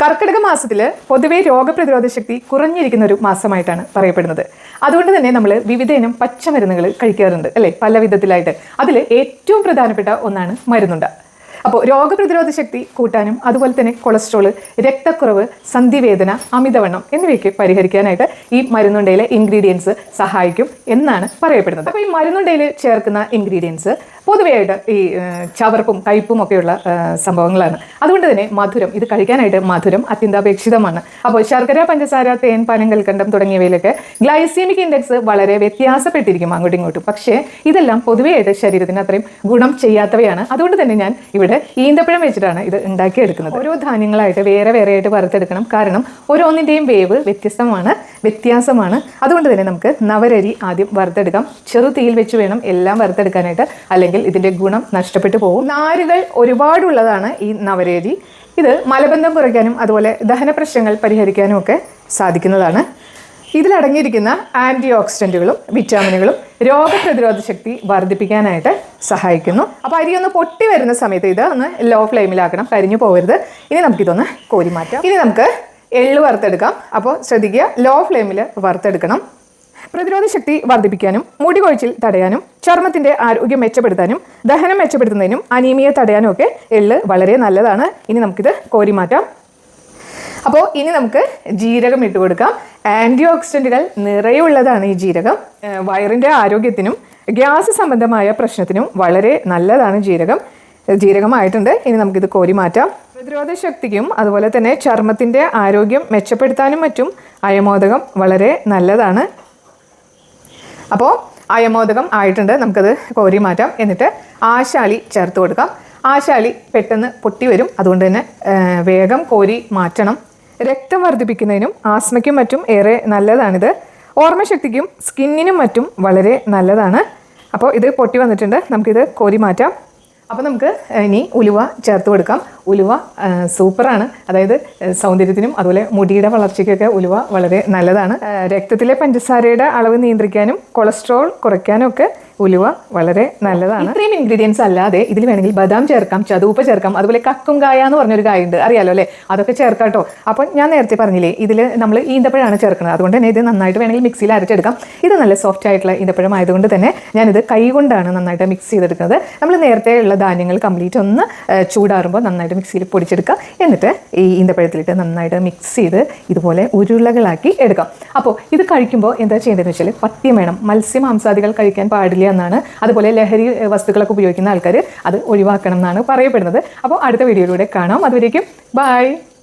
കർക്കിടക മാസത്തിൽ പൊതുവേ രോഗപ്രതിരോധ ശക്തി കുറഞ്ഞിരിക്കുന്ന ഒരു മാസമായിട്ടാണ് പറയപ്പെടുന്നത്. അതുകൊണ്ട് തന്നെ നമ്മൾ വിവിധ ഇനം പച്ചമരുന്നുകൾ കഴിക്കാറുണ്ട് അല്ലേ? പല വിധത്തിലായിട്ട്. അതിൽ ഏറ്റവും പ്രധാനപ്പെട്ട ഒന്നാണ് മരുന്നുണ്ട. അപ്പോൾ രോഗപ്രതിരോധ ശക്തി കൂട്ടാനും അതുപോലെ തന്നെ കൊളസ്ട്രോൾ രക്തക്കുറവ് സന്ധിവേദന അമിതവണ്ണം എന്നിവയൊക്കെ പരിഹരിക്കാനായിട്ട് ഈ മരുന്നുണ്ടയിലെ ഇൻഗ്രീഡിയൻസ് സഹായിക്കും എന്നാണ് പറയപ്പെടുന്നത്. അപ്പോൾ ഈ മരുന്നുണ്ടയിൽ ചേർക്കുന്ന ഇൻഗ്രീഡിയൻസ് പൊതുവെയായിട്ട് ഈ ചവർപ്പും കയ്പും ഒക്കെയുള്ള സംഭവങ്ങളാണ്. അതുകൊണ്ട് തന്നെ മധുരം ഇത് കഴിക്കാനായിട്ട് മധുരം അത്യന്താപേക്ഷിതമാണ്. അപ്പോൾ ശർക്കര പഞ്ചസാര തേൻ പാനം കൽക്കണ്ടം തുടങ്ങിയവയിലൊക്കെ ഗ്ലൈസീമിക് ഇൻഡെക്സ് വളരെ വ്യത്യാസപ്പെട്ടിരിക്കും അങ്ങോട്ടും ഇങ്ങോട്ടും പക്ഷേ ഇതെല്ലാം പൊതുവെയായിട്ട് ശരീരത്തിന് അത്രയും ഗുണം ചെയ്യാത്തവയാണ്. അതുകൊണ്ട് തന്നെ ഞാൻ ഇവിടെ ഈന്തപ്പഴം വെച്ചിട്ടാണ് ഇത് ഉണ്ടാക്കിയെടുക്കുന്നത്. ഓരോ ധാന്യങ്ങളായിട്ട് വേറെ വേറെ ആയിട്ട് വറുത്തെടുക്കണം. കാരണം ഓരോന്നിന്റെയും വേവ് വ്യത്യസ്തമാണ് വ്യത്യാസമാണ്. അതുകൊണ്ട് തന്നെ നമുക്ക് നവരരി ആദ്യം വറുത്തെടുക്കാം. ചെറു തീയിൽ വെച്ച് വേണം എല്ലാം വറുത്തെടുക്കാനായിട്ട്. അല്ലെങ്കിൽ ഇതിന്റെ ഗുണം നഷ്ടപ്പെട്ടു പോകും. നാരുകൾ ഒരുപാടുള്ളതാണ് ഈ നവരേതി. ഇത് മലബന്ധം കുറയ്ക്കാനും അതുപോലെ ദഹന പ്രശ്നങ്ങൾ പരിഹരിക്കാനും ഒക്കെ സാധിക്കുന്നതാണ്. ഇതിലടങ്ങിയിരിക്കുന്ന ആന്റി ഓക്സിഡന്റുകളും വിറ്റാമിനുകളും രോഗപ്രതിരോധ ശക്തി വർദ്ധിപ്പിക്കാനായിട്ട് സഹായിക്കുന്നു. അപ്പോൾ അരി ഒന്ന് പൊട്ടി വരുന്ന സമയത്ത് ഇത് ഒന്ന് ലോ ഫ്ലെയിമിലാക്കണം കരിഞ്ഞു പോകരുത്. ഇനി നമുക്കിതൊന്ന് കോരി മാറ്റാം. ഇനി നമുക്ക് എള്ള് വറുത്തെടുക്കാം. അപ്പോൾ ശ്രദ്ധിക്കുക ലോ ഫ്ലെയിമിൽ വറുത്തെടുക്കണം. പ്രതിരോധ ശക്തി വർദ്ധിപ്പിക്കാനും മുടി കൊഴിച്ചിൽ തടയാനും ചർമ്മത്തിന്റെ ആരോഗ്യം മെച്ചപ്പെടുത്താനും ദഹനം മെച്ചപ്പെടുത്തുന്നതിനും അനീമിയ തടയാനും ഒക്കെ എള്ള് വളരെ നല്ലതാണ്. ഇനി നമുക്കിത് കോരി മാറ്റാം. അപ്പോൾ ഇനി നമുക്ക് ജീരകം ഇട്ട് കൊടുക്കാം. ആന്റി ഓക്സിഡന്റുകൾ നിറയുള്ളതാണ് ഈ ജീരകം. വയറിന്റെ ആരോഗ്യത്തിനും ഗ്യാസ് സംബന്ധമായ പ്രശ്നത്തിനും വളരെ നല്ലതാണ് ജീരകം. ജീരകമായിട്ടുണ്ട്. ഇനി നമുക്കിത് കോരി മാറ്റാം. പ്രതിരോധ ശക്തിക്കും അതുപോലെ തന്നെ ചർമ്മത്തിന്റെ ആരോഗ്യം മെച്ചപ്പെടുത്താനും മറ്റും അയമോദകം വളരെ നല്ലതാണ്. അപ്പോൾ അയമോദകം ആയിട്ടുണ്ട്. നമുക്കത് കോരി മാറ്റാം. എന്നിട്ട് ആശാലി ചേർത്ത് കൊടുക്കാം. ആശാലി പെട്ടെന്ന് പൊട്ടി വരും. അതുകൊണ്ട് തന്നെ വേഗം കോരി മാറ്റണം. രക്തം വർദ്ധിപ്പിക്കുന്നതിനും ആസ്മയ്ക്കും മറ്റും ഏറെ നല്ലതാണിത്. ഓർമ്മശക്തിക്കും സ്കിന്നിനും മറ്റും വളരെ നല്ലതാണ്. അപ്പോൾ ഇത് പൊട്ടി വന്നിട്ടുണ്ട്. നമുക്കിത് കോരി മാറ്റാം. അപ്പോൾ നമുക്ക് ഇനി ഉലുവ ചേർത്ത് കൊടുക്കാം. ഉലുവ സൂപ്പറാണ്. അതായത് സൗന്ദര്യത്തിനും അതുപോലെ മുടിയുടെ വളർച്ചയ്ക്കൊക്കെ ഉലുവ വളരെ നല്ലതാണ്. രക്തത്തിലെ പഞ്ചസാരയുടെ അളവ് നിയന്ത്രിക്കാനും കൊളസ്ട്രോൾ കുറയ്ക്കാനും ഒക്കെ ഉലുവ വളരെ നല്ലതാണ്. ഇത്രയും ഇൻഗ്രീഡിയൻസ് അല്ലാതെ ഇതിൽ വേണമെങ്കിൽ ബദാം ചേർക്കാം ചതുപ്പ് ചേർക്കാം അതുപോലെ കക്കും കായ എന്ന് പറഞ്ഞൊരു കായ ഉണ്ട് അറിയാലോ അല്ലേ? അതൊക്കെ ചേർക്കാട്ടോ കേട്ടോ അപ്പോൾ ഞാൻ നേരത്തെ പറഞ്ഞില്ലേ ഇതിൽ നമ്മൾ ഈന്തപ്പഴമാണ് ചേർക്കുന്നത്. അതുകൊണ്ട് തന്നെ ഇത് നന്നായിട്ട് വേണമെങ്കിൽ മിക്സിയിൽ അരച്ചെടുക്കാം. ഇത് നല്ല സോഫ്റ്റ് ആയിട്ടുള്ള ഈന്തപ്പഴം ആയതുകൊണ്ട് തന്നെ ഞാനിത് കൈ കൊണ്ടാണ് നന്നായിട്ട് മിക്സ് ചെയ്തെടുക്കുന്നത്. നമ്മൾ നേരത്തെ ഉള്ള ധാന്യങ്ങൾ കംപ്ലീറ്റ് ഒന്ന് ചൂടാറുമ്പോൾ നന്നായിട്ട് മിക്സിയിൽ പൊടിച്ചെടുക്കാം. എന്നിട്ട് ഈ ഈന്തപ്പഴത്തിലിട്ട് നന്നായിട്ട് മിക്സ് ചെയ്ത് ഇതുപോലെ ഉരുളകളാക്കി എടുക്കാം. അപ്പോൾ ഇത് കഴിക്കുമ്പോൾ എന്താ ചെയ്യേണ്ടതെന്ന് വെച്ചാൽ പത്യം വേണം. മത്സ്യമാംസാദികൾ കഴിക്കാൻ പാടില്ല എന്നാണ്. അതുപോലെ ലഹരി വസ്തുക്കളൊക്കെ ഉപയോഗിക്കുന്ന ആൾക്കാർ അത് ഒഴിവാക്കണം എന്നാണ് പറയപ്പെടുന്നത്. അപ്പോൾ അടുത്ത വീഡിയോയിലൂടെ കാണാം. അതുവരേക്കും ബൈ.